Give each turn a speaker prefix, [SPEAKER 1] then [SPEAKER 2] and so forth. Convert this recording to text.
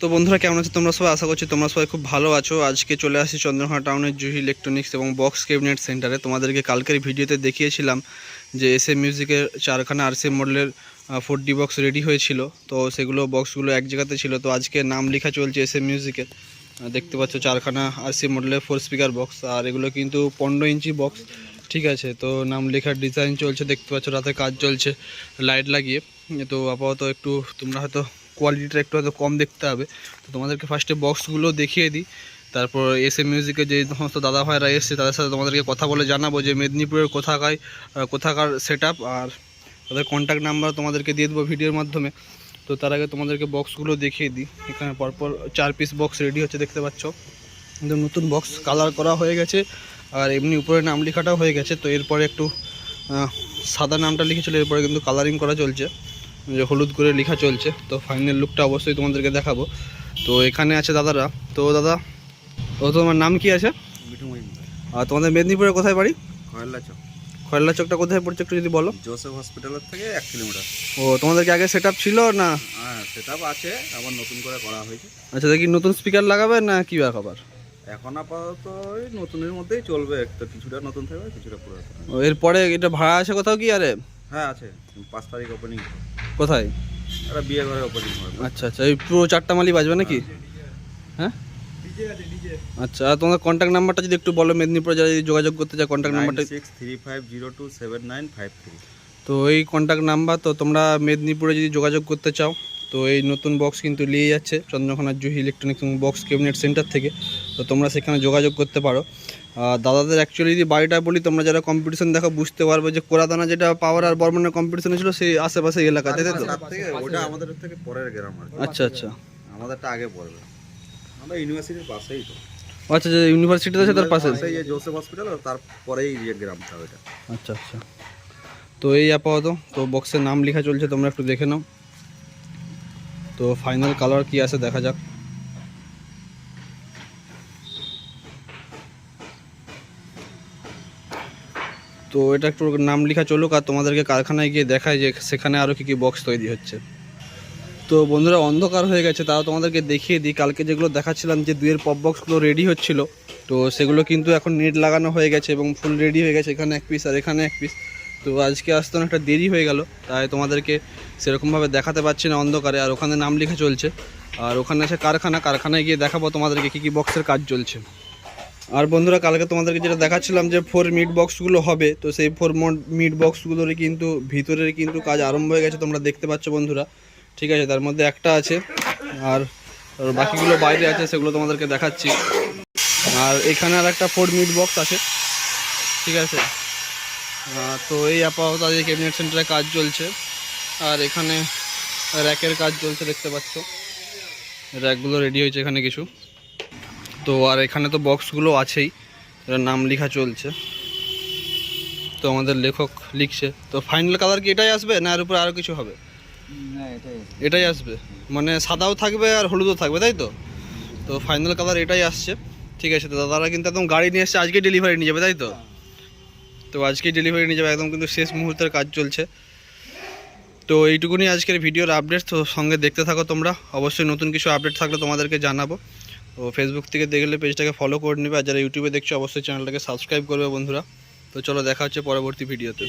[SPEAKER 1] তো বন্ধুরা, কেমন আছো? তোমরা সবাই? আশা করছি তোমরা সবাই খুব ভালো আছো। আজকে চলে আসি চন্দ্রকোনা টাউনের জুহি ইলেকট্রনিক্স এবং বক্স ক্যাবিনেট সেন্টারে তোমাদেরকে কালকের ভিডিওতে দেখিয়েছিলাম যে এস এম মিউজিকের চারখানা আর সি মডেলের ফোর ডি বক্স রেডি হয়েছিল। তো সেগুলো বক্সগুলো এক জায়গাতে ছিল। তো আজকে নাম লেখা চলছে এস এম মিউজিকের দেখতে পাচ্ছ চারখানা আর সি মডেলের ফোর স্পিকার বক্স আর এগুলো কিন্তু পনেরো ইঞ্চি বক্স ঠিক আছে? তো নাম লেখার ডিজাইন চলছে, দেখতে পাচ্ছ রাতে কাজ চলছে লাইট লাগিয়ে। তো আপাতত একটু তোমরা হয়তো কোয়ালিটিটা একটু হয়তো কম দেখতে হবে। তো তোমাদেরকে ফার্স্টে বক্সগুলো দেখিয়ে দিই। তারপর এস এম মিউজিকে যে সমস্ত দাদা ভাইরা এসছে, তাদের সাথে তোমাদেরকে কথা বলে জানাব যে মেদিনীপুরের কোথাকায় কোথাকার সেট আর তাদের কন্ট্যাক্ট নাম্বার তোমাদেরকে দিয়ে দেবো ভিডিওর মাধ্যমে। তো তার আগে তোমাদেরকে বক্সগুলো দেখিয়ে দিই। এখানে পরপর চার পিস বক্স রেডি হচ্ছে, দেখতে পাচ্ছ। একদম নতুন বক্স কালার করা হয়ে গেছে আর এমনি উপরে নাম লেখাটাও হয়ে গেছে। তো এরপরে একটু সাদা নামটা লিখেছিল, এরপরে কিন্তু কালারিং করা চলছে। যে হলুদ করে লেখা চলছে তো ফাইনাল লুকটা অবশ্যই তোমাদেরকে দেখাবো। তো এখানে আছে দাদারা। তো দাদা ও তোমার নাম কি আছে? আর তোমাদের মেদিনীপুরে কোথায় বাড়ি?
[SPEAKER 2] খয়লা চক।
[SPEAKER 1] খয়লা চকটা কোথায় পড়ছে একটু যদি বলো?
[SPEAKER 2] জোসেফ হসপিটালের থেকে এক কিলোমিটার
[SPEAKER 1] ও তোমাদের কি আগে সেট ছিল না?
[SPEAKER 2] হ্যাঁ সেটা আছে আবার নতুন করে করা হয়েছে।
[SPEAKER 1] আচ্ছা দেখি নতুন স্পিকার লাগাবে না কি ব্যাপার
[SPEAKER 2] এখন আপাতত ওই নতুনের মধ্যেই চলবে একটা কিছুটা নতুন থাকবে কিছুটা
[SPEAKER 1] ও এরপরে এটা ভাড়া আছে কোথাও কি আরে?
[SPEAKER 2] হ্যাঁ আছে। পাঁচ তারিখ ওপেনিং
[SPEAKER 1] কোথায়?
[SPEAKER 2] একটা বিয়ে ঘরে ওপেনিং হবে
[SPEAKER 1] আচ্ছা আচ্ছা এই পুরো চারটা মালই বাজবে নাকি? হ্যাঁ আচ্ছা আর তোমার কন্ট্যাক্ট নাম্বারটা যদি একটু বলো মেদিনীপুরে যারা যদি যোগাযোগ করতে চায় কন্ট্যাক্ট নাম্বারটা
[SPEAKER 2] six three five zero two seven nine five three.
[SPEAKER 1] তো এই কন্ট্যাক্ট নাম্বার তো তোমরা মেদিনীপুরে যদি যোগাযোগ করতে চাও তো এই নতুন বক্স কিন্তু নিয়ে যাচ্ছে। চন্দ্রকোনার Juhi electronics box cabinet centre থেকে। তো তোমরা সেখানে যোগাযোগ করতে পারো। দাদাদের অ্যাকচুয়ালি যদি বাড়িটা বলি তোমরা যারা কম্পিটিশন দেখো বুঝতে পারবে যে কোরাদানা যেটা পাওয়ার আর বর্মনের কম্পিটিশন ছিল সেই আশেপাশে এলাকা তাই তো?
[SPEAKER 2] থেকে ওটা আমাদের থেকে পরের গ্রাম
[SPEAKER 1] আচ্ছা আচ্ছা।
[SPEAKER 2] আমাদেরটা আগে পড়বে। আমরা ইউনিভার্সিটির পাশেই তো।
[SPEAKER 1] আচ্ছা যে ইউনিভার্সিটি আছে তার পাশে
[SPEAKER 2] পাশেই যে জোসেফ হসপিটাল আর তারপরেই যে গ্রামটা ওইটা।
[SPEAKER 1] আচ্ছা আচ্ছা। তো এই আপাতত তো বক্সের নাম লেখা চলছে তোমরা একটু দেখে নাও। তো ফাইনাল কালার কি আছে দেখা যাক। তো এটা একটু নাম লেখা চলুক আর তোমাদেরকে কারখানায় গিয়ে দেখায় যে সেখানে আরও কী কী বক্স তৈরি হচ্ছে। তো বন্ধুরা, অন্ধকার হয়ে গেছে, তাও তোমাদেরকে দেখিয়ে দিই। কালকে যেগুলো দেখাচ্ছিলাম যে দুয়ের পপ বক্সগুলো রেডি হচ্ছিল, তো সেগুলো কিন্তু এখন নেট লাগানো হয়ে গেছে এবং ফুল রেডি হয়ে গেছে, এখানে এক পিস আর এখানে এক পিস তো আজকে আসতে অনেকটা দেরি হয়ে গেল, তাই তোমাদেরকে সেরকমভাবে দেখাতে পারছি না অন্ধকারে। আর ওখানে নাম লেখা চলছে, আর ওখানে আছে কারখানা। কারখানায় গিয়ে দেখাবো তোমাদেরকে কী কী বক্সের কাজ চলছে। আর বন্ধুরা, কালকে তোমাদেরকে যেটা দেখাচ্ছিলাম যে ফোর মিট বক্সগুলো হবে, তো সেই ফোর মিট বক্সগুলোর কিন্তু ভিতরের কিন্তু কাজ আরম্ভ হয়ে গেছে, তোমরা দেখতে পাচ্ছ বন্ধুরা। ঠিক আছে, তার মধ্যে একটা আছে, আর বাকিগুলো বাইরে আছে, সেগুলো তোমাদেরকে দেখাচ্ছি। আর এখানে আর একটা ফোর মিট বক্স আছে। ঠিক আছে? তো এই আপাতত আজকে ক্যাবিনেট সেন্টারে কাজ চলছে। আর এখানে র্যাকের কাজ চলছে, দেখতে পাচ্ছ। র্যাকগুলো রেডি হয়েছে এখানে কিছু। তো আর এখানে তো বক্সগুলো আছেই। নাম লেখা চলছে। তো আমাদের লেখক লিখছে। তো ফাইনাল কালার কি এটাই আসবে না এর উপরে আরও কিছু হবে? এটাই আসবে। মানে সাদাও থাকবে আর হলুদও থাকবে তাই তো? তো ফাইনাল কালার এটাই আসছে। ঠিক আছে তো দাদারা কিন্তু একদম গাড়ি নিয়ে এসছে আজকে ডেলিভারি নিয়ে যাবে তাই তো? তো আজকেই ডেলিভারি নিয়ে যাবে একদম কিন্তু শেষ মুহূর্তের কাজ চলছে। তো এইটুকুনি আজকের ভিডিওর আপডেট তো সঙ্গে দেখতে থাকো তোমরা। অবশ্যই নতুন কিছু আপডেট থাকলে তোমাদেরকে জানাব। তো ফেসবুক থেকে দেখলে পেজটাকে ফলো করে নেবে। আর যারা ইউটিউবে দেখছ, অবশ্যই চ্যানেলটাকে সাবস্ক্রাইব করবে বন্ধুরা। তো চলো দেখা হচ্ছে পরবর্তী ভিডিওতে